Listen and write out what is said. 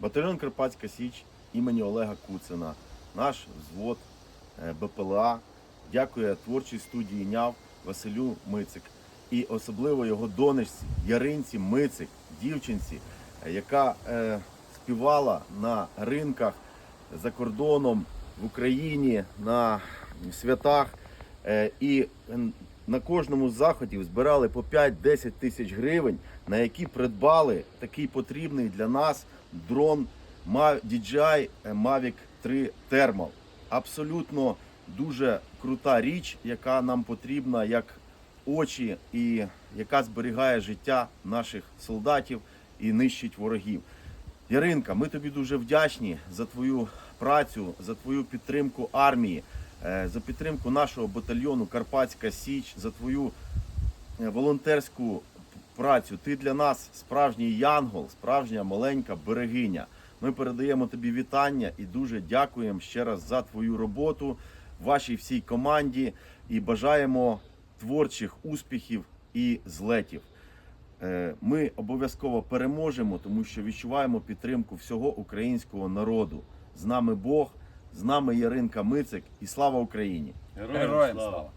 Батальйон Карпатська Січ імені Олега Куцина, наш взвод е, БПЛА. Дякує творчій студії НЯВ Василю Мицик і особливо його донечці Яринці Мицик, дівчинці, е, яка е, співала на ринках за кордоном в Україні на святах. Е, і на кожному з заходів збирали по 5-10 тисяч гривень, на які придбали такий потрібний для нас дрон DJI Mavic 3 Thermal. Абсолютно дуже крута річ, яка нам потрібна як очі і яка зберігає життя наших солдатів і нищить ворогів. Яринка, ми тобі дуже вдячні за твою працю, за твою підтримку армії, за підтримку нашого батальйону Карпатська Січ, за твою е, волонтерську працю. Ти для нас справжній янгол, справжня маленька берегиня. Ми передаємо тобі вітання і дуже дякуємо ще раз за твою роботу, вашій всій команді і бажаємо творчих успіхів і злетів. Е, Ми обов'язково переможемо, тому що відчуваємо підтримку всього українського народу. З нами Бог, з нами Яринка Мицик і слава Україні! Героям слава!